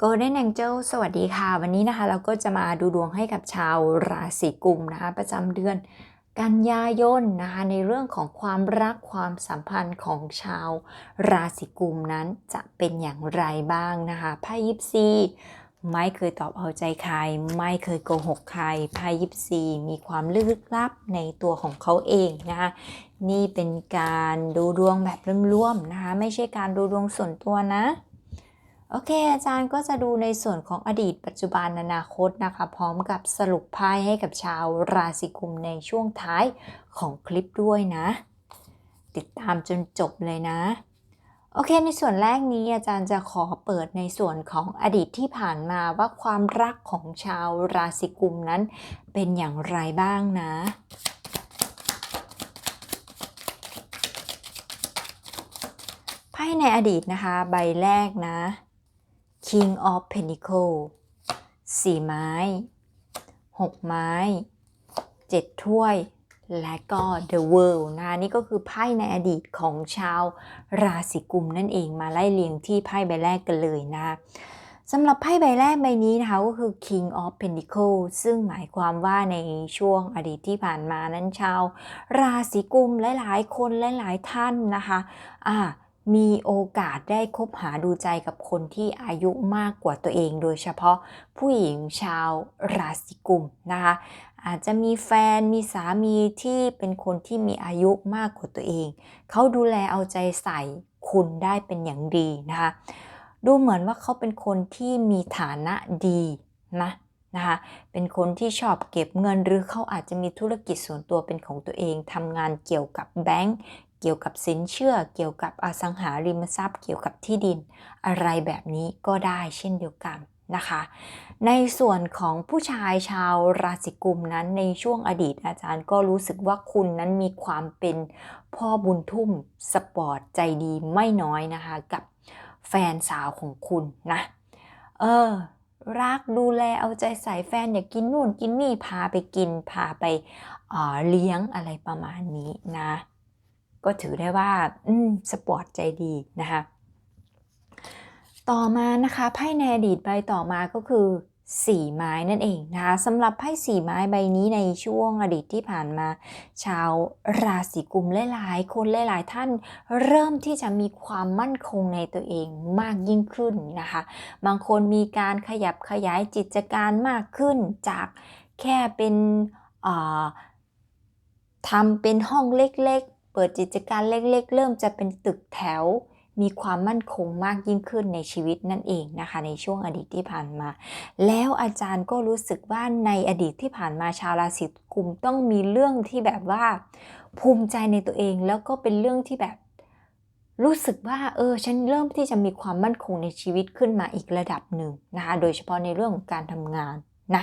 Golden Angel สวัสดีค่ะ วันนี้นะคะเราก็จะมาดูดวงให้กับชาวราศีกุมนะคะประจำเดือนกันยายนนะคะในเรื่องของความรักความสัมพันธ์ของชาวราศีกุมนั้นจะเป็นอย่างไรบ้างนะคะไพ่ยิปซีไม่เคยตอบเอาใจใคร ไม่เคยโกหกใครไพ่ยิปซีมีความลึกลับในตัวของเขาเองนะคะนี่เป็นการดูดวงแบบร่วมๆนะคะไม่ใช่การดูดวงส่วนตัวนะ โอเค อาจารย์ก็จะดูในส่วนของอดีตปัจจุบันอนาคตนะคะ พร้อมกับสรุปไพ่ให้กับชาวราศีกุมในช่วงท้ายของคลิปด้วยนะ ติดตามจนจบเลยนะ โอเค ในส่วนแรกนี้อาจารย์จะขอเปิดในส่วนของอดีตที่ผ่านมาว่าความรักของชาวราศีกุมนั้นเป็นอย่างไรบ้างนะไพ่ในอดีตนะคะ ใบแรกนะ King of Pentacle สี่ไม้หกไม้เจ็ดถ้วย และก็ The World นะนี่ก็คือไพ่ในอดีตของชาวราศีกุมนั่นเองมาไล่เรียงที่ไพ่ใบแรกกันเลยนะสำหรับไพ่ใบแรกใบนี้นะคะก็คือ King of Pentacle ซึ่งหมายความว่าในช่วงอดีตที่ผ่านมานั้นชาว ราศีกุมหลายๆ คนหลายๆท่านนะคะอ่า มีโอกาสได้คบหาดูใจกับคนที่อายุมากกว่าตัวเอง โดยเฉพาะผู้หญิงชาวราศีกุมนะคะอาจจะมีแฟนมีสามีที่เป็นคนที่มีอายุมากกว่าตัวเอง เขาดูแลเอาใจใส่คุณได้เป็นอย่างดีนะคะดูเหมือนว่าเขาเป็นคนที่มีฐานะดีนะนะคะเป็นคนที่ชอบเก็บเงินหรือเขาอาจจะมีธุรกิจส่วนตัวเป็นของตัวเองทำงานเกี่ยวกับแบงก์ เกี่ยวกับสินเชื่อ เกี่ยวกับอสังหาริมทรัพย์ เกี่ยวกับที่ดิน อะไรแบบนี้ก็ได้เช่นเดียวกันนะคะ ในส่วนของผู้ชายชาวราศีกุมนั้นในช่วงอดีตอาจารย์ก็รู้สึกว่าคุณนั้นมีความเป็นพ่อบุญทุ่มสปอร์ตใจดีไม่น้อยนะคะกับแฟนสาวของคุณนะ เออ รักดูแลเอาใจใส่แฟนอยากกินนู่นกินนี่พาไปกินพาไปเลี้ยงอะไรประมาณนี้นะ ก็ถือได้ว่าอืมสปอร์ตใจดีนะคะต่อมานะคะไพ่ในอดีตใบต่อมาก็คือสี่ไม้นั่นเองนะคะสำหรับไพ่สี่ไม้ใบนี้ในช่วงอดีตที่ผ่านมา ชาวราศีกุมหลายๆคนหลายๆท่านเริ่มที่จะมีความมั่นคงในตัวเองมากยิ่งขึ้นนะคะ บางคนมีการขยับขยายจิตการมากขึ้นจากแค่เป็นทำเป็นห้องเล็ก เปิดกิจการเล็กๆ เริ่มจะเป็นตึกแถว มีความมั่นคงมากยิ่งขึ้นในชีวิตนั่นเองนะคะ ในช่วงอดีตที่ผ่านมา แล้วอาจารย์ก็รู้สึกว่าในอดีตที่ผ่านมาชาวราศีกุมต้องมีเรื่องที่แบบว่า ภูมิใจในตัวเองแล้วก็เป็นเรื่องที่แบบรู้สึกว่าเออฉันเริ่มที่จะมีความมั่นคงในชีวิตขึ้นมาอีกระดับหนึ่งนะคะโดยเฉพาะในเรื่องของการทำงานนะ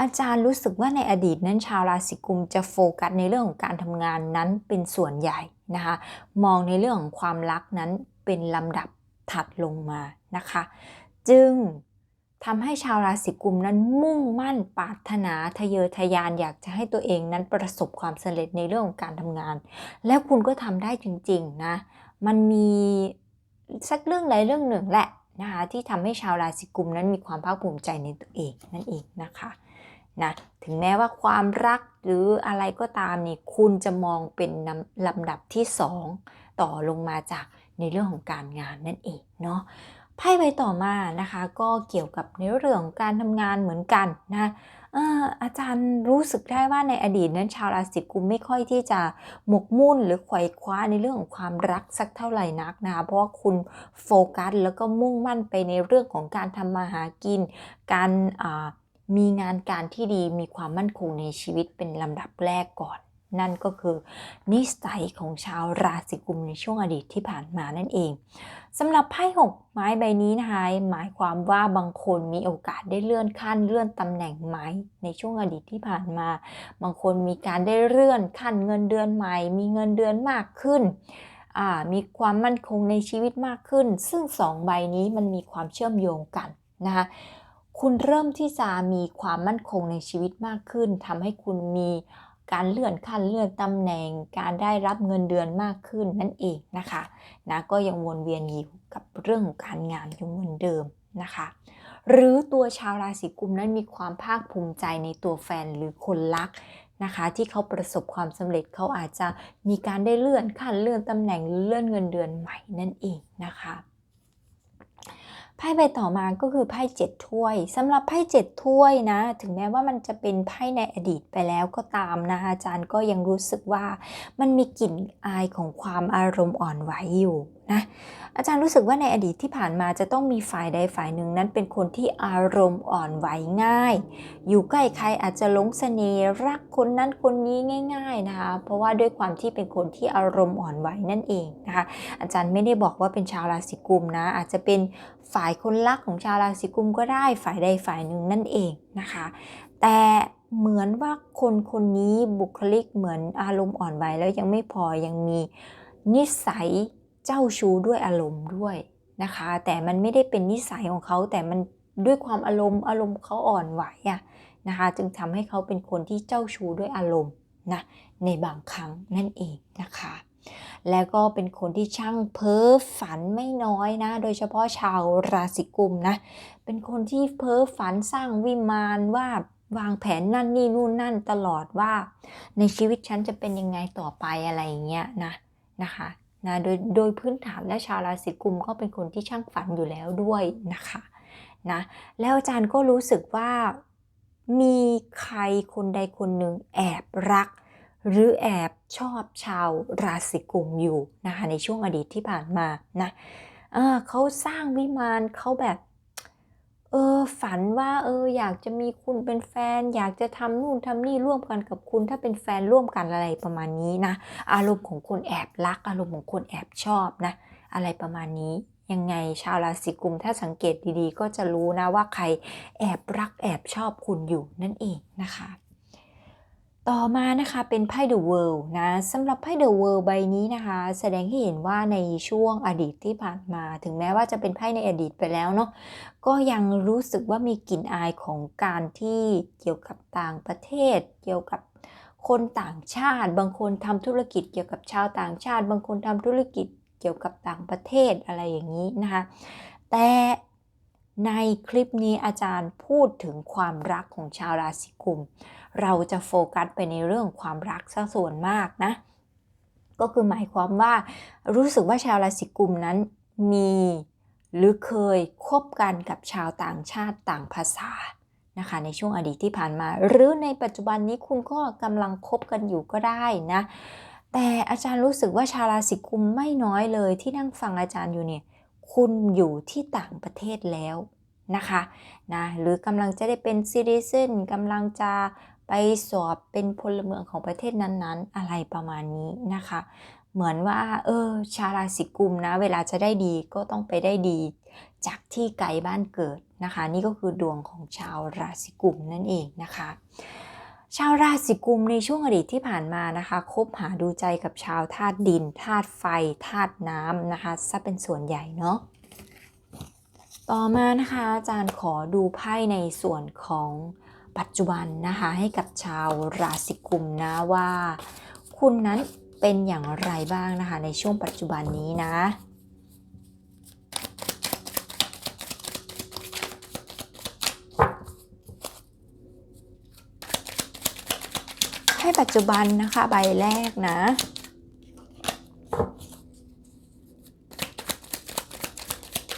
อาจารย์รู้สึกว่าในอดีตนั้นชาวราศีกุมจะโฟกัสในเรื่องของการทำงานนั้นเป็นส่วนใหญ่นะคะมองในเรื่องของความรักนั้นเป็นลำดับถัดลงมานะคะ จึงทำให้ชาวราศีกุมนั้นมุ่งมั่นปรารถนาทะเยอทะยานอยากจะให้ตัวเองนั้นประสบความสำเร็จในเรื่องของการทำงาน แล้วคุณก็ทำได้จริงๆนะมันมีสักเรื่องใดเรื่องหนึ่งแหละนะคะที่ทำให้ชาวราศีกุมนั้นมีความภาคภูมิใจในตัวเองนั่นเองนะคะ นะถึงแม้ว่าความรักหรืออะไรก็ตามนี่คุณจะมองเป็นลำดับที่ 2 ต่อลงมาจากในเรื่องของการงานนั่นเองเนาะไพ่ใบต่อมานะคะก็เกี่ยวกับในเรื่องของการทำงานเหมือนกันนะอาจารย์รู้สึกได้ว่าในอดีตนั้นชาวราศีกุมไม่ค่อยที่จะหมกมุ่นหรือไขว่คว้าในเรื่องของความรักสักเท่าไหร่นักนะคะเพราะว่าคุณโฟกัสแล้วก็มุ่งมั่นไปในเรื่องของการทำมาหากิน การ มีงานการที่ดีมีความมั่นคงในชีวิตเป็นลำดับแรกก่อน นั่นก็คือ นิสัยของชาวราศีกุมในช่วงอดีตที่ผ่านมานั่นเองสำหรับไพ่หกไม้ใบนี้นะคะหมายความว่าบางคนมีโอกาสได้เลื่อนขั้นเลื่อนตำแหน่งไม้ในช่วงอดีตที่ผ่านมา บางคนมีการได้เลื่อนขั้นเงินเดือนใหม่ มีเงินเดือนมากขึ้นมีความมั่นคงในชีวิตมากขึ้น ซึ่งสองใบนี้มันมีความเชื่อมโยงกันนะคะ คุณเริ่มที่จะมีความมั่นคงในชีวิตมากขึ้นทำให้คุณมีการเลื่อนขั้นเลื่อนตำแหน่ง การได้รับเงินเดือนมากขึ้นนั่นเองนะคะนะก็ยังวนเวียนอยู่กับเรื่องของการงานอยู่เหมือนเดิมนะคะ หรือตัวชาวราศีกุมนั้นมีความภาคภูมิใจในตัวแฟนหรือคนรักนะคะที่เขาประสบความสำเร็จเขาอาจจะมีการได้เลื่อนขั้นเลื่อนตำแหน่งหรือเลื่อนเงินเดือนใหม่นั่นเองนะคะ ไพ่ใบต่อมาก็คือไพ่เจ็ดถ้วยสำหรับไพ่เจ็ดถ้วยนะ ถึงแม้ว่ามันจะเป็นไพ่ในอดีตไปแล้วก็ตามนะคะอาจารย์ก็ยังรู้สึกว่ามันมีกลิ่นอายของความอารมณ์อ่อนไหวอยู่นะอาจารย์รู้สึกว่าในอดีตที่ผ่านมาจะต้องมีฝ่ายใดฝ่ายหนึ่งนั้นเป็นคนที่อารมณ์อ่อนไหวง่าย อยู่ใกล้ใครอาจจะหลงเสน่ห์รักคนนั้นคนนี้ง่าย ๆนะคะ เพราะว่าด้วยความที่เป็นคนที่อารมณ์อ่อนไหวนั่นเองนะคะ อาจารย์ไม่ได้บอกว่าเป็นชาวราศีกุมนะอาจจะเป็น ฝ่ายคนรักของชาวราศีกุมก็ได้ฝ่ายใดฝ่ายหนึ่งนั่นเองนะคะ แต่เหมือนว่าคนคนนี้บุคลิกเหมือนอารมณ์อ่อนไหวแล้วยังไม่พอยังมีนิสัยเจ้าชู้ด้วยอารมณ์ด้วยนะคะ แต่มันไม่ได้เป็นนิสัยของเขาแต่มันด้วยความอารมณ์อารมณ์เขาอ่อนไหวอะนะคะ จึงทำให้เขาเป็นคนที่เจ้าชู้ด้วยอารมณ์นะในบางครั้งนั่นเองนะคะ แล้วก็เป็นคนที่ช่างเพ้อฝันไม่น้อยนะ โดยเฉพาะชาวราศีกุมนะ เป็นคนที่เพ้อฝันสร้างวิมานว่าวางแผนนั่นนี่นู่นนั่นตลอดว่า ในชีวิตฉันจะเป็นยังไงต่อไปอะไรอย่างเงี้ยนะนะคะนะโดยโดยพื้นฐานและชาวราศีกุมก็เป็นคนที่ช่างฝันอยู่แล้วด้วยนะคะนะแล้วอาจารย์ก็รู้สึกว่ามีใครคนใดคนหนึ่งแอบรัก หรือแอบชอบชาวราศีกุมอยู่นะคะในช่วงอดีตที่ผ่านมานะเเขาสร้างวิมานเขาแบบเออฝันว่าเอออยากจะมีคุณเป็นแฟน อยากจะทำนู่นทำนี่ร่วมกันกับคุณ ถ้าเป็นแฟนร่วมกันอะไรประมาณนี้นะ อารมณ์ของคนแอบรัก อารมณ์ของคนแอบชอบนะ อะไรประมาณนี้ยังไงชาวราศีกุมถ้าสังเกตดีๆ ก็จะรู้นะว่าใครแอบรักแอบชอบคุณอยู่นั่นเองนะคะ ต่อมานะคะเป็นไพ่ The World นะสำหรับไพ่ The World ใบนี้นะคะ แสดงให้เห็นว่าในช่วงอดีตที่ผ่านมา ถึงแม้ว่าจะเป็นไพ่ในอดีตไปแล้วเนาะก็ยังรู้สึกว่ามีกลิ่นอายของการที่เกี่ยวกับต่างประเทศ เกี่ยวกับคนต่างชาติ บางคนทำธุรกิจเกี่ยวกับชาวต่างชาติ บางคนทำธุรกิจเกี่ยวกับต่างประเทศอะไรอย่างนี้นะคะแต่ในคลิปนี้อาจารย์พูดถึงความรักของชาวราศีกุม เราจะโฟกัสไปในเรื่องความรักซะส่วนมากนะ ก็คือหมายความว่า รู้สึกว่าชาวราศีกุมนั้นมีหรือเคยคบกันกับชาวต่างชาติต่างภาษานะคะในช่วงอดีตที่ผ่านมา หรือในปัจจุบันนี้คุณก็กำลังคบกันอยู่ก็ได้นะ แต่อาจารย์รู้สึกว่าชาวราศีกุมไม่น้อยเลยที่นั่งฟังอาจารย์อยู่เนี่ยคุณอยู่ที่ต่างประเทศแล้วนะคะนะหรือกำลังจะได้เป็นซิติเซนกำลังจะ ไปสอบเป็นพลเมืองของประเทศนั้นๆ อะไรประมาณนี้นะคะ เหมือนว่า เออ ชาราศีกุมนะ เวลาจะได้ดีก็ต้องไปได้ดี จากที่ไกลบ้านเกิดนะคะ นี่ก็คือดวงของชาวราศีกุมนั่นเองนะคะ ชาวราศีกุมในช่วงอดีตที่ผ่านมานะคะ คบหาดูใจกับชาวธาตุดินธาตุไฟธาตุน้ำนะคะซะเป็นส่วนใหญ่เนาะต่อมานะคะอาจารย์ขอดูไพ่ในส่วนของ ปัจจุบันนะคะให้กับชาวราศีกุมนะว่า คุณนั้นเป็นอย่างไรบ้างนะคะในช่วงปัจจุบันนี้นะให้ปัจจุบันนะคะใบแรกนะ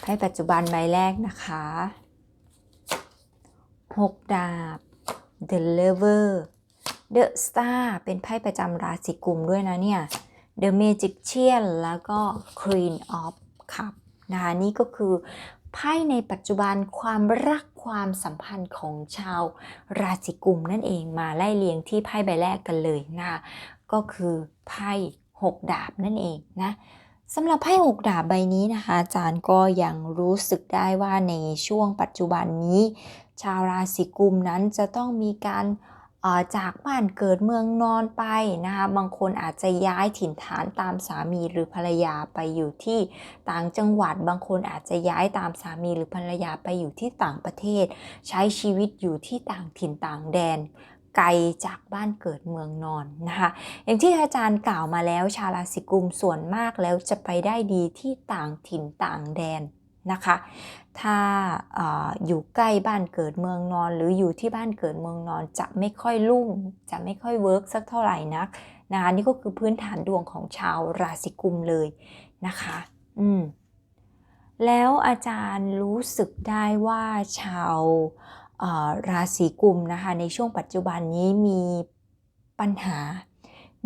ให้ปัจจุบันใบแรกนะคะ 6 ดาบ The Lover The Star เป็นไพ่ประจำราศีกุมด้วยนะเนี่ย The Magician แล้วก็ Queen of Cup นะคะนี่ก็คือไพ่ในปัจจุบันความรักความสัมพันธ์ของชาวราศีกุมนั่นเองมาไล่เลียงที่ไพ่ใบแรกกันเลยนะก็คือไพ่6ดาบนั่นเองนะสำหรับไพ่หกดาบใบนี้นะคะอาจารย์ก็ยังรู้สึกได้ว่าในช่วงปัจจุบันนี้ ชาวราศีกุมนั้นจะต้องมีการจากบ้านเกิดเมืองนอนไปนะคะบางคนอาจจะย้ายถิ่นฐานตามสามีหรือภรรยาไปอยู่ที่ต่างจังหวัด บางคนอาจจะย้ายตามสามีหรือภรรยาไปอยู่ที่ต่างประเทศ ใช้ชีวิตอยู่ที่ต่างถิ่นต่างแดนไกลจากบ้านเกิดเมืองนอนนะคะอย่างที่อาจารย์กล่าวมาแล้วชาวราศีกุมส่วนมากแล้วจะไปได้ดีที่ต่างถิ่นต่างแดนนะคะ ถ้าออยู่ใกล้บ้านเกิดเมืองนอน หรืออยู่ที่บ้านเกิดเมืองนอนจะไม่ค่อยรุ่ง จะไม่ค่อยเวิร์กสักเท่าไหร่นักนะคะนี่ก็คือพื้นฐานดวงของชาวราศีกุมเลยนะคะ อืมแล้วอาจารย์รู้สึกได้ว่าชาวราศีกุมนะคะในช่วงปัจจุบันนี้มีปัญหา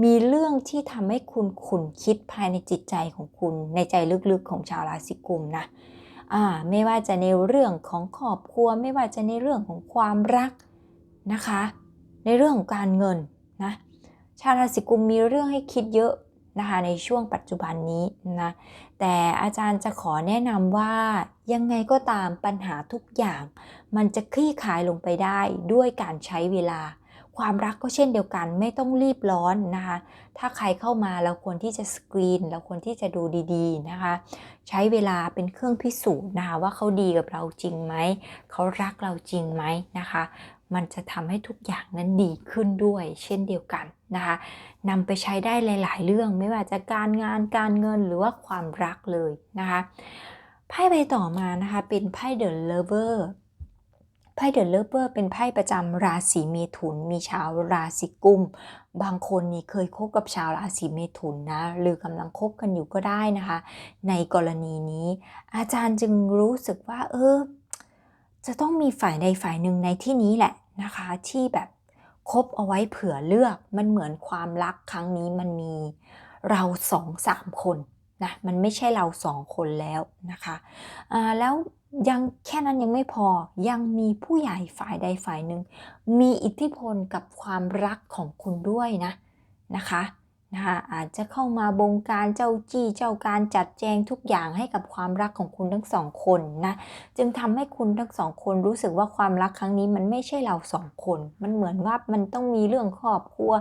มีเรื่องที่ทำให้คุณขุนคิดภายในจิตใจของคุณในใจลึกๆของชาวราศีกุมนะ ไม่ว่าจะในเรื่องของครอบครัว ไม่ว่าจะในเรื่องของความรักนะคะ ในเรื่องของการเงินนะชาวราศีกุมมีเรื่องให้คิดเยอะนะคะในช่วงปัจจุบันนี้นะแต่อาจารย์จะขอแนะนำว่ายังไงก็ตามปัญหาทุกอย่าง มันจะคลี่คลายลงไปได้ด้วยการใช้เวลา ความรักก็เช่นเดียวกันไม่ต้องรีบร้อนนะคะ ถ้าใครเข้ามาเราควรที่จะสกรีนเราควรที่จะดูดีๆนะคะ ใช้เวลาเป็นเครื่องพิสูจน์นะคะว่าเขาดีกับเราจริงไหม เขารักเราจริงไหมนะคะ มันจะทำให้ทุกอย่างนั้นดีขึ้นด้วย เช่นเดียวกันนะคะนำไปใช้ได้หลาย ๆ เรื่องไม่ว่าจะการงานการเงินหรือว่าความรักเลยนะคะไพ่ใบต่อมานะคะเป็นไพ่เดอะเลเวอร์ ไพ่เดอะเลเวอร์เป็นไพ่ประจำราศีเมถุน มีชาวราศีกุม บางคนนี่เคยคบกับชาวราศีเมถุนนะ หรือกำลังคบกันอยู่ก็ได้นะคะ ในกรณีนี้ อาจารย์จึงรู้สึกว่า เออ จะต้องมีฝ่ายใดฝ่ายหนึ่งในที่นี้แหละนะคะ ที่แบบคบเอาไว้เผื่อเลือก มันเหมือนความรักครั้งนี้มันมีเราสองสามคน นะมันไม่ใช่เราสองคนแล้วนะคะะแล้วยังแค่นั้นยังไม่พอยังมีผู้ใหญ่ฝ่ายใดฝ่ายหนึ่งมีอิทธิพลกับความรักของคุณด้วยนะนะคะ นะคะอาจจะเข้ามาบงการเจ้าจี้เจ้าการจัดแจงทุกอย่างให้กับความรักของคุณทั้งสองคนนะจึงทำให้คุณทั้งสองคนรู้สึกว่าความรักครั้งนี้มันไม่ใช่เราสองคน มันเหมือนว่ามันต้องมีเรื่องครอบครัว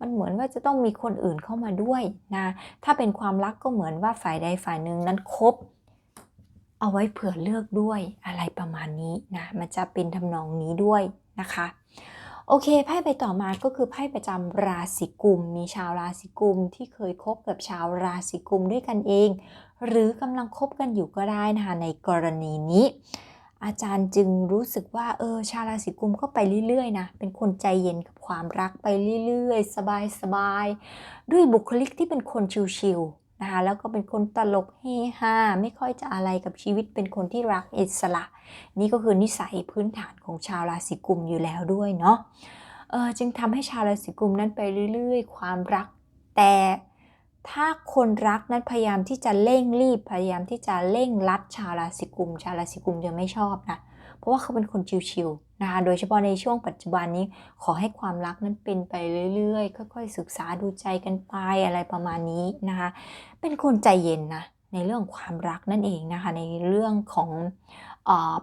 มันเหมือนว่าจะต้องมีคนอื่นเข้ามาด้วยนะถ้าเป็นความรักก็เหมือนว่าฝ่ายใดฝ่ายหนึ่งนั้นคบ เอาไว้เผื่อเลือกด้วยอะไรประมาณนี้นะมันจะเป็นทำนองนี้ด้วยนะคะ โอเคไพ่ใบต่อมาก็คือไพ่ประจำราศีกุม มีชาวราศีกุมที่เคยคบกับชาวราศีกุมด้วยกันเอง หรือกำลังคบกันอยู่ก็ได้นะคะในกรณีนี้ อาจารย์จึงรู้สึกว่าเออชาวราศีกุมก็ไปเรื่อยๆนะเป็นคนใจเย็นกับความรักไปเรื่อยๆ สบายๆด้วยบุคลิกที่เป็นคนชิวๆนะคะแล้วก็เป็นคนตลกเฮฮาไม่ค่อยจะอะไรกับชีวิตเป็นคนที่รักอิสระ นี่ก็คือนิสัยพื้นฐานของชาวราศีกุมอยู่แล้วด้วยเนาะเออจึงทำให้ชาวราศีกุมนั้นไปเรื่อยๆ ความรัก แต่ถ้าคนรักนั้นพยายามที่จะเร่งรีบพยายามที่จะเร่งรัดชาวราศีกุม ชาวราศีกุมจะไม่ชอบนะเพราะว่าเขาเป็นคนชิวๆนะคะโดยเฉพาะในช่วงปัจจุบันนี้ขอให้ความรักนั้นเป็นไปเรื่อยๆ ค่อยๆ ศึกษาดูใจกันไปอะไรประมาณนี้นะคะเป็นคนใจเย็นนะในเรื่องความรักนั่นเองนะคะในเรื่องของ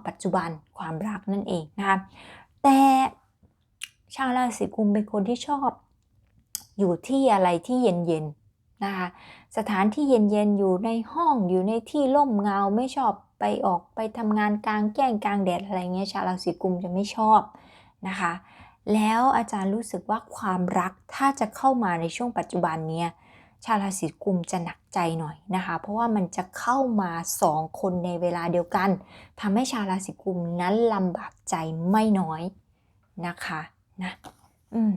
ปัจจุบันความรักนั่นเองนะคะแต่ชาวราศีกุมเป็นคนที่ชอบอยู่ที่อะไรที่เย็นๆนะคะสถานที่เย็นๆอยู่ในห้องอยู่ในที่ร่มเงาไม่ชอบไปออกไปทำงานกลางแจ้งกลางแดดอะไรเงี้ยชาวราศีกุมจะไม่ชอบนะคะแล้วอาจารย์รู้สึกว่าความรักถ้าจะเข้ามาในช่วงปัจจุบันเนี้ย ชาวราศีกุมจะหนักใจหน่อยนะคะ เพราะว่ามันจะเข้ามาสองคนในเวลาเดียวกันทำให้ชาวราศีกุมนั้นลำบากใจไม่น้อยนะคะนะอืม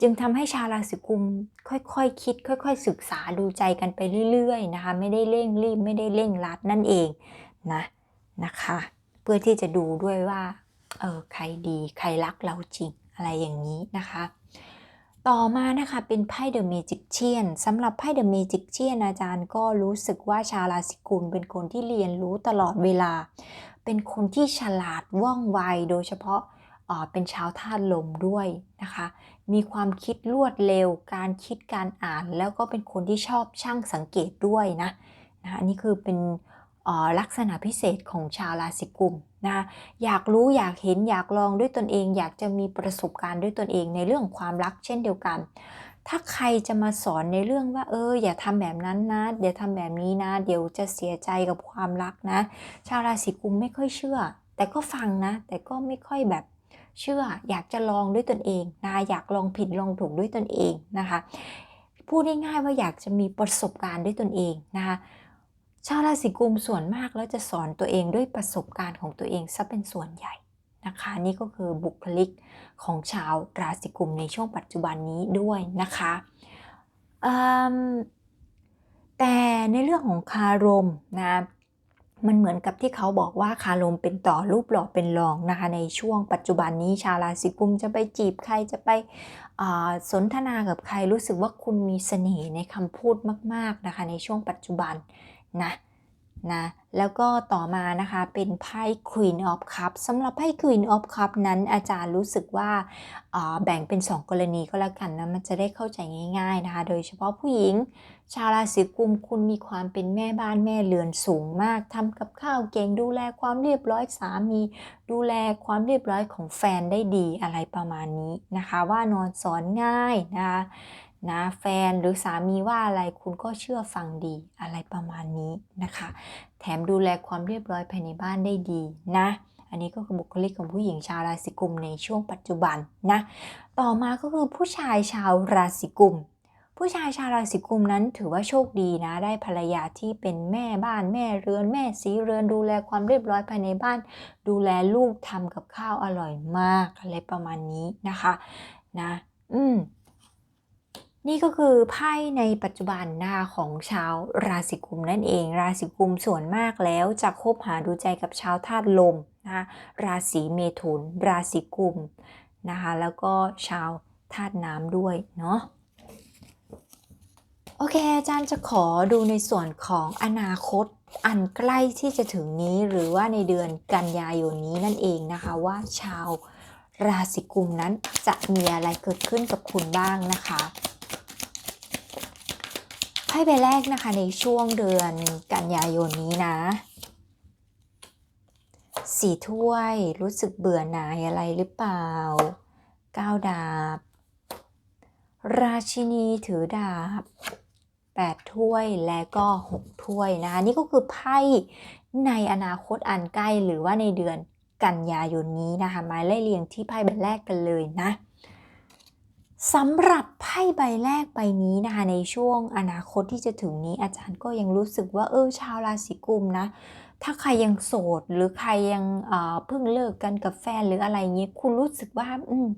จึงทำให้ชาวราศีกุมค่อยๆคคิด ค่อย ๆ ศึกษาดูใจกันไปเรื่อยๆนะคะ ไม่ได้เร่งรีบไม่ได้เร่งรัดนั่นเองนะนะคะ เพื่อที่จะดูด้วยว่าเออใครดีใครรักเราจริงอะไรอย่างนี้นะคะ ต่อมานะคะเป็นไพ่เดอะเมจิกเชียนสำหรับไพ่เดอะเมจิกเชียนอาจารย์ก็รู้สึกว่าชาวราศีกุมเป็นคนที่เรียนรู้ตลอดเวลา เป็นคนที่ฉลาดว่องไวโดยเฉพาะเป็นชาวธาตุลมด้วยนะคะ มีความคิดรวดเร็ว การคิดการอ่านแล้วก็เป็นคนที่ชอบช่างสังเกตด้วยนะนะนี่คือเป็นลักษณะพิเศษของชาวราศีกุม นะอยากรู้อยากเห็นอยากลองด้วยตนเอง อยากจะมีประสบการณ์ด้วยตนเองในเรื่องความรักเช่นเดียวกัน ถ้าใครจะมาสอนในเรื่องว่า เออ อย่าทำแบบนั้นนะเดี๋ยวทำแบบนี้นะ เดี๋ยวจะเสียใจกับความรักนะ ชาวราศีกุมไม่ค่อยเชื่อ แต่ก็ฟังนะ แต่ก็ไม่ค่อยแบบเชื่อ อยากจะลองด้วยตนเองนะอยากลองผิดลองถูกด้วยตนเองนะคะพูดง่ายๆว่าอยากจะมีประสบการณ์ด้วยตนเองนะคะ ชาวราศีกุมส่วนมากแล้วจะสอนตัวเองด้วยประสบการณ์ของตัวเองซะเป็นส่วนใหญ่นะคะ นี่ก็คือบุคลิกของชาวราศีกุมในช่วงปัจจุบันนี้ด้วยนะคะแต่ในเรื่องของคารมนะมันเหมือนกับที่เขาบอกว่าคารมเป็นต่อรูปหล่อเป็นรองนะคะในช่วงปัจจุบันนี้ชาวราศีกุมจะไปจีบใครจะไปสนทนากับใครรู้สึกว่าคุณมีเสน่ห์ในคำพูดมาก ๆนะคะในช่วงปัจจุบัน นะนะแล้วก็ต่อมานะคะเป็นไพ่ Queen of Cups สำหรับไพ่ Queen of Cups นั้นอาจารย์รู้สึกว่าอ่าแบ่งเป็น 2 กรณีก็แล้วกันนะมันจะได้เข้าใจง่าย ๆนะคะ โดยเฉพาะผู้หญิง ชาวราศีกุมคุณมีความเป็นแม่บ้านแม่เรือนสูงมากทำกับข้าวเก่งดูแลความเรียบร้อยสามี ดูแลความเรียบร้อยของแฟนได้ดีอะไรประมาณนี้นะคะ ว่านอนสอนง่ายนะคะ นะแฟนหรือสามีว่าอะไรคุณก็เชื่อฟังดีอะไรประมาณนี้นะคะ แถมดูแลความเรียบร้อยภายในบ้านได้ดีนะ อันนี้ก็คือบุคลิกของผู้หญิงชาวราศีกุมในช่วงปัจจุบันนะ ต่อมาก็คือผู้ชายชาวราศีกุม ผู้ชายชาวราศีกุมนั้นถือว่าโชคดีนะ ได้ภรรยาที่เป็นแม่บ้านแม่เรือนแม่สีเรือนดูแลความเรียบร้อยภายในบ้าน ดูแลลูกทำกับข้าวอร่อยมากอะไรประมาณนี้นะคะ นะ อืม นี่ก็คือไพ่ในปัจจุบันนะคะของชาวราศีกุมนั่นเอง ราศีกุมส่วนมากแล้วจะคบหาดูใจกับชาวธาตุลมนะคะราศีเมถุน ราศีกุมนะคะแล้วก็ชาวธาตุน้ำด้วยเนาะโอเค อาจารย์จะขอดูในส่วนของอนาคตอันใกล้ที่จะถึงนี้หรือว่าในเดือนกันยายนนี้นั่นเองนะคะว่าชาวราศีกุมนั้นจะมีอะไรเกิดขึ้นกับคุณบ้างนะคะ ไพ่ใบแรกนะคะในช่วงเดือนกันยายนนี้นะสี่ถ้วยรู้สึกเบื่อหน่ายอะไรหรือเปล่าก้าวดาบ ราชินีถือดาบแปดถ้วยและก็หกถ้วยนะคะนี่ก็คือไพ่ในอนาคตอันใกล้หรือว่าในเดือนกันยายนนี้นะคะมาไล่เรียงที่ไพ่ใบแรกกันเลยนะ สำหรับไพ่ใบแรกใบนี้นะคะในช่วงอนาคตที่จะถึงนี้อาจารย์ก็ยังรู้สึกว่าเออชาวราศีกุมนะ ถ้าใครยังโสดหรือใครยังเพิ่งเลิกกันกับแฟนหรืออะไรเงี้ยคุณรู้สึกว่าอืม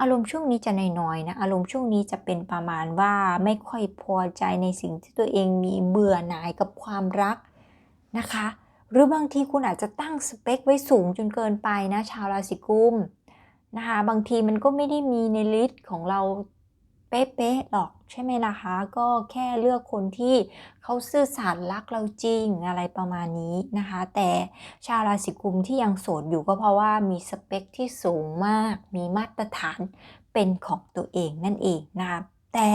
อารมณ์ช่วงนี้จะน้อยๆนะอารมณ์ช่วงนี้จะเป็นประมาณว่าไม่ค่อยพอใจในสิ่งที่ตัวเองมีเบื่อหน่ายกับความรักนะคะ หรือบางทีคุณอาจจะตั้งสเปคไว้สูงจนเกินไปนะ ชาวราศีกุม นะคะ บางทีมันก็ไม่ได้มีในลิสต์ของเราเป๊ะๆหรอกใช่ไหมนะคะ ก็แค่เลือกคนที่เขาซื่อสัตย์รักเราจริงอะไรประมาณนี้นะคะ แต่ชาวราศีกุมที่ยังโสดอยู่ก็เพราะว่ามีสเปคที่สูงมาก มีมาตรฐานเป็นของตัวเองนั่นเองนะคะแต่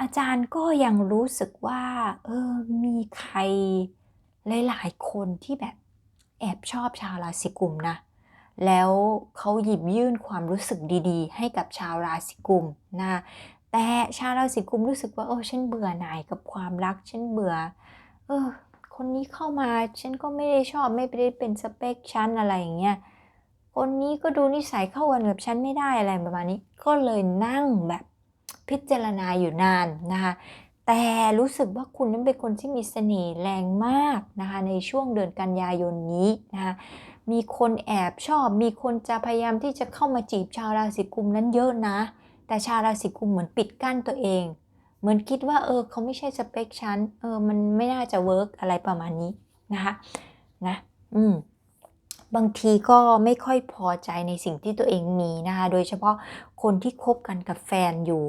อาจารย์ก็ยังรู้สึกว่าเออมีใครหลายๆคนที่แบบแอบชอบชาวราศีกุมนะ แล้วเขาหยิบยื่นความรู้สึกดีๆ ให้กับชาวราศีกุมนะแต่ชาวราศีกุมรู้สึกว่าเออฉันเบื่อหน่ายกับความรักฉันเบื่อ เออ คนนี้เข้ามาฉันก็ไม่ได้ชอบไม่ได้เป็นสเปคฉันอะไรอย่างเงี้ยคนนี้ก็ดูนิสัยเข้ากันกับฉันไม่ได้อะไรประมาณนี้ ก็เลยนั่งแบบพิจารณาอยู่นานนะคะแต่รู้สึกว่าคุณนั้นเป็นคนที่มีเสน่ห์แรงมากนะคะในช่วงเดือนกันยายนนี้นะคะ มีคนแอบชอบ มีคนจะพยายามที่จะเข้ามาจีบชาวราศีกุมนั้นเยอะนะ แต่ชาวราศีกุมเหมือนปิดกั้นตัวเอง เหมือนคิดว่าเออเขาไม่ใช่สเปคฉัน เออมันไม่น่าจะเวิร์กอะไรประมาณนี้นะคะ นะ อืมบางทีก็ไม่ค่อยพอใจในสิ่งที่ตัวเองมีนะคะ โดยเฉพาะคนที่คบกันกับแฟนอยู่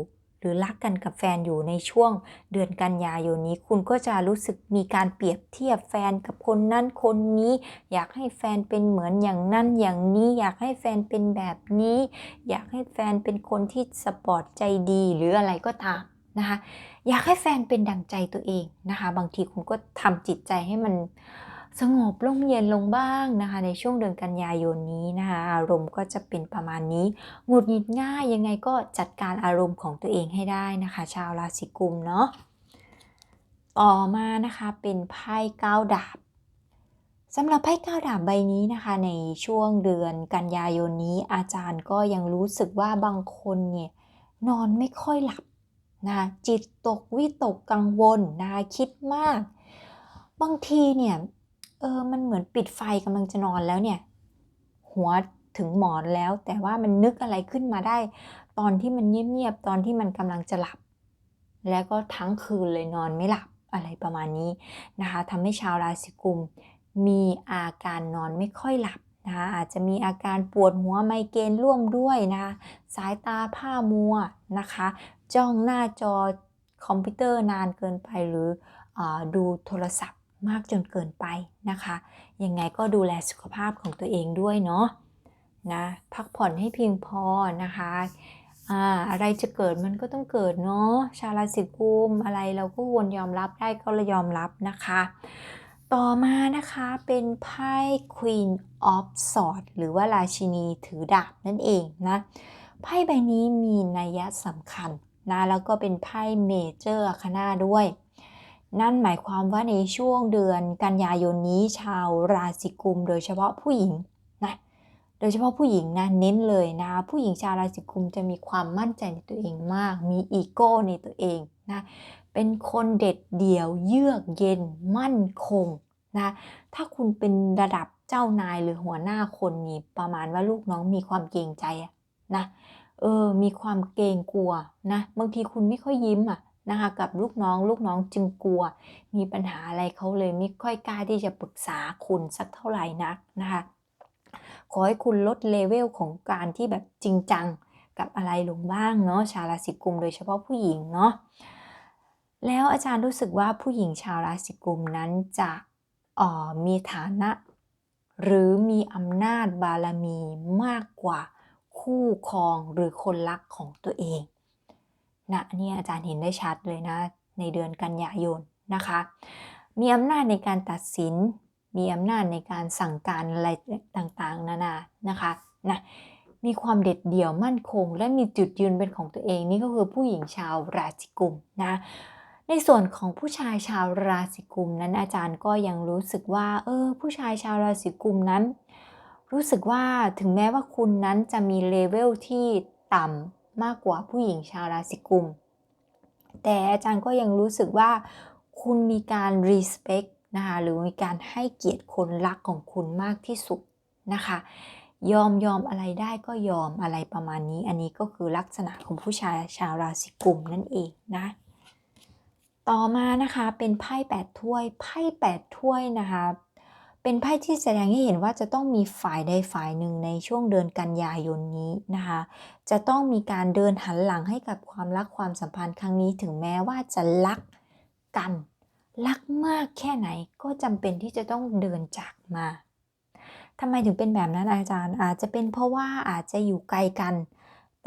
รือรักกันกับแฟนอยู่ในช่วงเดือนกันยายนนี้ คุณก็จะรู้สึกมีการเปรียบเทียบแฟนกับคนนั้นคนนี้ อยากให้แฟนเป็นเหมือนอย่างนั้นอย่างนี้ อยากให้แฟนเป็นแบบนี้ อยากให้แฟนเป็นคนที่สปอร์ตใจดีหรืออะไรก็ตามนะคะอยากให้แฟนเป็นดั่งใจตัวเองนะคะ บางทีคุณก็ทำจิตใจให้มัน สงบร่มเย็นลงบ้างนะคะ ในช่วงเดือนกันยายนนี้นะคะอารมณ์ก็จะเป็นประมาณนี้หงุดหงิดง่ายยังไงก็จัดการอารมณ์ของตัวเองให้ได้นะคะ ชาวราศีกุมเนาะต่อมานะคะเป็นไพ่ก้าดาบสำหรับไพ่ก้าดาบใบนี้นะคะ ในช่วงเดือนกันยายนนี้อาจารย์ก็ยังรู้สึกว่าบางคนเนี่ยนอนไม่ค่อยหลับนะจิตตกวิตกกังวลนะคะคิดมาก บางทีเนี่ย ออ มันเหมือนปิดไฟกำลังจะนอนแล้วเนี่ย หัวถึงหมอนแล้ว แต่ว่ามันนึกอะไรขึ้นมาได้ ตอนที่มันเงียบๆตอนที่มันกำลังจะหลับ แล้วก็ทั้งคืนเลยนอนไม่หลับอะไรประมาณนี้นะคะทำให้ชาวราศีกุมมีอาการนอนไม่ค่อยหลับนะคะอาจจะมีอาการปวดหัวไมเกรนร่วมด้วยนะคะสายตาผ้ามัวนะคะ จ้องหน้าจอคอมพิวเตอร์นานเกินไปหรืออดูโทรศัพท์ มากจนเกินไปนะคะ ยังไงก็ดูแลสุขภาพของตัวเองด้วยเนาะนะพักผ่อนให้เพียงพอนะคะอ่าอะไรจะเกิดมันก็ต้องเกิดเนาะชาวราศีกุมอะไรเราก็วนยอมรับได้ก็เลยยอมรับนะคะ ต่อมานะคะเป็นไพ่ Queen of Swords หรือว่าราชินีถือดาบนั่นเองนะไพ่ใบนี้มีนัยสำคัญนะแล้วก็เป็นไพ่เมเจอร์คานาด้วย นั่นหมายความว่าในช่วงเดือนกันยายนนี้ชาวราศีกุม โดยเฉพาะผู้หญิงนะโดยเฉพาะผู้หญิงนะเน้นเลยนะ ผู้หญิงชาวราศีกุมจะมีความมั่นใจในตัวเองมาก มีอีโก้ในตัวเองนะเป็นคนเด็ดเดี่ยวเยือกเย็นมั่นคงนะถ้าคุณเป็นระดับเจ้านายหรือหัวหน้าคนนี่ประมาณว่าลูกน้องมีความเกรงใจนะเออมีความเกรงกลัวนะบางทีคุณไม่ค่อยยิ้มอะ นะคะกับลูกน้องลูกน้องจึงกลัว มีปัญหาอะไรเขาเลยไม่ค่อยกล้าที่จะปรึกษาคุณสักเท่าไหร่นักนะคะขอให้คุณลดเลเวลของการที่แบบจริงจังกับอะไรลงบ้างเนาะชาวราศีกุมโดยเฉพาะผู้หญิงเนาะแล้วอาจารย์รู้สึกว่าผู้หญิงชาวราศีกุมนั้นจะออมีฐานะ หรือมีอำนาจบารมีมากกว่าคู่ครองหรือคนรักของตัวเอง นะนนี่อาจารย์เห็นได้ชัดเลยนะ ในเดือนกันยายนนะคะ มีอำนาจในการตัดสิน มีอำนาจในการสั่งการอะไรต่างๆ นานานะคะนะมีความเด็ดเดี่ยวมั่นคง และมีจุดยืนเป็นของตัวเองนี่ก็คือผู้หญิงชาวราศีกุมนะในส่วนของผู้ชายชาวราศีกุมนั้นอาจารย์ก็ยังรู้สึกว่าเออผู้ชายชาวราศีกุมนั้น รู้สึกว่าถึงแม้ว่าคุณนั้นจะมีเลเวลที่ต่ำ มากกว่าผู้หญิงชาวราศีกุม แต่อาจารย์ก็ยังรู้สึกว่าคุณมีการ respect นะคะหรือมีการให้เกียรติคนรักของคุณมากที่สุดนะคะ ยอมยอมอะไรได้ก็ยอมอะไรประมาณนี้ อันนี้ก็คือลักษณะของผู้ชายชาวราศีกุมนั่นเองนะต่อมานะคะเป็นไพ่แปดถ้วยไพ่แปดถ้วยนะคะ เป็นไพ่ที่แสดงให้เห็นว่าจะต้องมีฝ่ายใดฝ่ายหนึ่งในช่วงเดือนกันยายนนี้นะคะ จะต้องมีการเดินหันหลังให้กับความรักความสัมพันธ์ครั้งนี้ถึงแม้ว่าจะรักกัน รักมากแค่ไหนก็จำเป็นที่จะต้องเดินจากมาทำไมถึงเป็นแบบนั้นอาจารย์ อาจจะเป็นเพราะว่าอาจจะอยู่ไกลกัน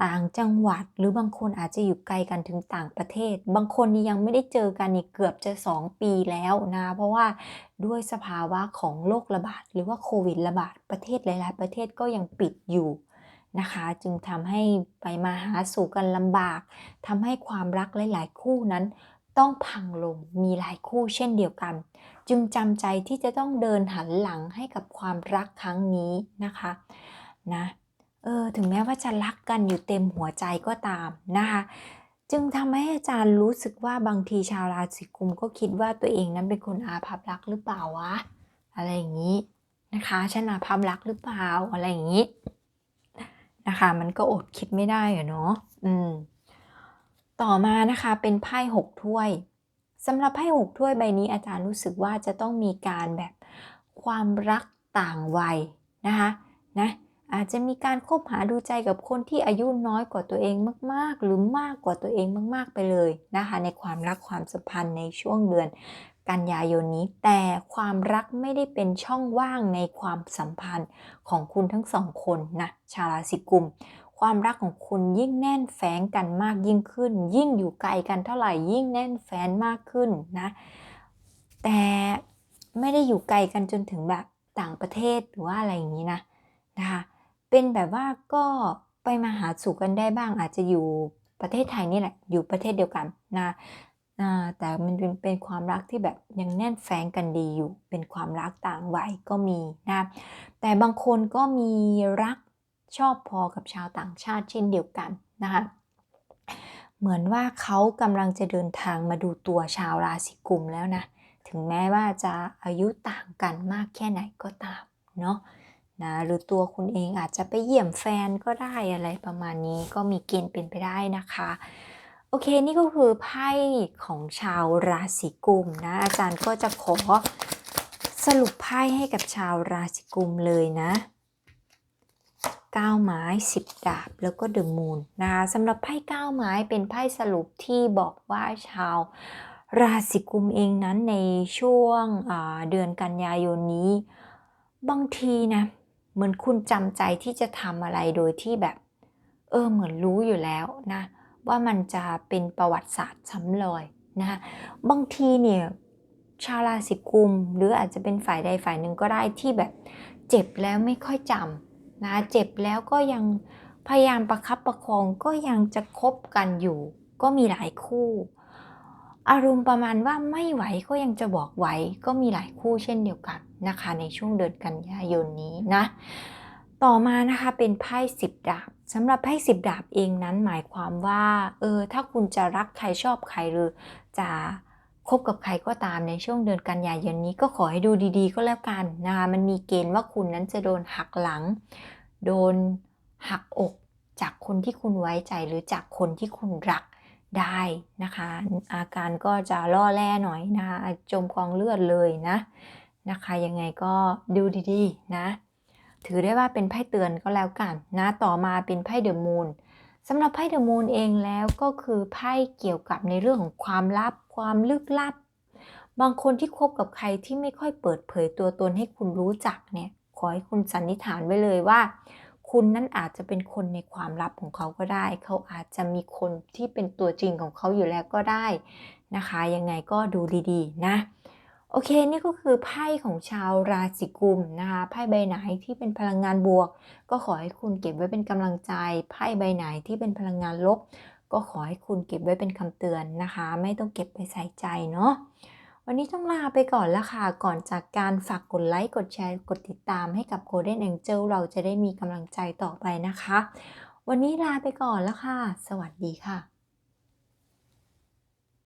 ต่างจังหวัด หรือบางคนอาจจะอยู่ไกลกันถึงต่างประเทศ บางคนนี่ยังไม่ได้เจอกันนี่เกือบจะ 2 ปีแล้วนะ เพราะว่าด้วยสภาวะของโรคระบาดหรือว่าโควิดระบาดประเทศหลาย ๆ ประเทศก็ยังปิดอยู่นะคะ จึงทำให้ไปมาหาสู่กันลำบากทำให้ความรักหลาย ๆ คู่นั้นต้องพังลงมีหลายคู่เช่นเดียวกัน จึงจำใจที่จะต้องเดินหันหลังให้กับความรักครั้งนี้นะคะนะ ออถึงแม้ว่าจะรักกันอยู่เต็มหัวใจก็ตามนะคะจึงทำให้อาจารย์รู้สึกว่าบางทีชาวราศีกุมก็คิดว่าตัวเองนั้นเป็นคนอาภัพรักหรือเปล่าวะอะไรอย่างนี้นะคะฉันอาภัพรักหรือเปล่าอะไรอย่างนี้นะคะมันก็อดคิดไม่ได้อะเนาะอืมต่อมานะคะเป็นไพ่หกถ้วยสำหรับไพ่หกถ้วยใบนี้อาจารย์รู้สึกว่าจะต้องมีการแบบความรักต่างวัยนะคะนะ อาจจะมีการคบหาดูใจกับคนที่อายุน้อยกว่าตัวเองมาก ๆ หรือมากกว่าตัวเองมาก ๆ ไปเลยนะคะ ในความรักความสัมพันธ์ในช่วงเดือนกันยายนนี้ แต่ความรักไม่ได้เป็นช่องว่างในความสัมพันธ์ของคุณทั้งสองคนนะชาวราศีกุม ความรักของคุณยิ่งแน่นแฝงกันมากยิ่งขึ้น ยิ่งอยู่ไกลกันเท่าไหร่ยิ่งแน่นแฝงมากขึ้นนะแต่ไม่ได้อยู่ไกลกันจนถึงแบบต่างประเทศหรือว่าอะไรอย่างนี้นะนะคะ เป็นแบบว่าก็ไปมาหาสู่กันได้บ้าง อาจจะอยู่ประเทศไทยนี่แหละ อยู่ประเทศเดียวกันนะแต่มันเป็นเป็นความรักที่แบบยังแน่นแฝงกันดีอยู่ เป็นความรักต่างวัยก็มีนะ แต่บางคนก็มีรักชอบพอกับชาวต่างชาติเช่นเดียวกันนะคะเหมือนว่าเขากำลังจะเดินทางมาดูตัวชาวราศีกุมแล้วนะ ถึงแม้ว่าจะอายุต่างกันมากแค่ไหนก็ตามเนาะ นะหรือตัวคุณเองอาจจะไปเยี่ยมแฟนก็ได้อะไรประมาณนี้ก็มีเกณฑ์เป็นไปได้นะคะโอเค นี่ก็คือไพ่ของชาวราศีกุมนะ อาจารย์ก็จะขอสรุปไพ่ให้กับชาวราศีกุมเลยนะ9ไม้ 10 ดาบ แล้วก็เดอะมูนนะคะสำหรับไพ่9ไม้เป็นไพ่สรุปที่บอกว่าชาวราศีกุมเองนั้นในช่วงเดือนกันยายนนี้ บางทีนะ เหมือนคุณจำใจที่จะทำอะไรโดยที่แบบ เออเหมือนรู้อยู่แล้วนะว่ามันจะเป็นประวัติศาสตร์ซ้ำรอยนะคะบางทีเนี่ยชาวราศีกุม หรืออาจจะเป็นฝ่ายใดฝ่ายหนึ่งก็ได้ที่แบบ เจ็บแล้วไม่ค่อยจำนะเจ็บแล้วก็ยังพยายามประคับประคองก็ยังจะคบกันอยู่ ก็มีหลายคู่ อารมณ์ประมาณว่าไม่ไหวก็ยังจะบอกไหวก็มีหลายคู่เช่นเดียวกันนะคะ ในช่วงเดือนกันยายนนี้นะ ต่อมานะคะเป็นไพ่สิบดาบสำหรับไพ่สิบดาบเองนั้นหมายความว่าเออถ้าคุณจะรักใครชอบใครหรือจะคบกับใครก็ตามในช่วงเดือนกันยายนนี้ก็ขอให้ดูดีๆ ก็แล้วกันนะคะมันมีเกณฑ์ว่าคุณนั้นจะโดนหักหลัง โดนหักอกจากคนที่คุณไว้ใจหรือจากคนที่คุณรัก ได้นะคะ อาการก็จะล่อแร่หน่อยนะคะจมกองเลือดเลยนะนะคะยังไงก็ดูดีๆนะ ถือได้ว่าเป็นไพ่เตือนก็แล้วกันนะต่อมาเป็นไพ่เดอะมูนสำหรับไพ่เดอะมูนเองแล้วก็คือไพ่เกี่ยวกับในเรื่องของความลับ ความลึกลับ บางคนที่คบกับใครที่ไม่ค่อยเปิดเผยตัวตนให้คุณรู้จักเนี่ยขอให้คุณสันนิษฐานไว้เลยว่า คุณนั้นอาจจะเป็นคนในความลับของเขาก็ได้ เขาอาจจะมีคนที่เป็นตัวจริงของเขาอยู่แล้วก็ได้นะคะ ยังไงก็ดูดีๆ นะ โอเค นี่ก็คือไพ่ของชาวราศีกุมนะคะ ไพ่ใบไหนที่เป็นพลังงานบวก ก็ขอให้คุณเก็บไว้เป็นกำลังใจ ไพ่ใบไหนที่เป็นพลังงานลบ ก็ขอให้คุณเก็บไว้เป็นคำเตือนนะคะ ไม่ต้องเก็บไปใส่ใจเนาะ วันนี้ต้องลาไปก่อนละค่ะ ก่อนจากการฝากกดไลค์ กดแชร์ กดติดตามให้กับ Golden Angel เราจะได้มีกำลังใจต่อไปนะคะ วันนี้ลาไปก่อนละค่ะ สวัสดีค่ะ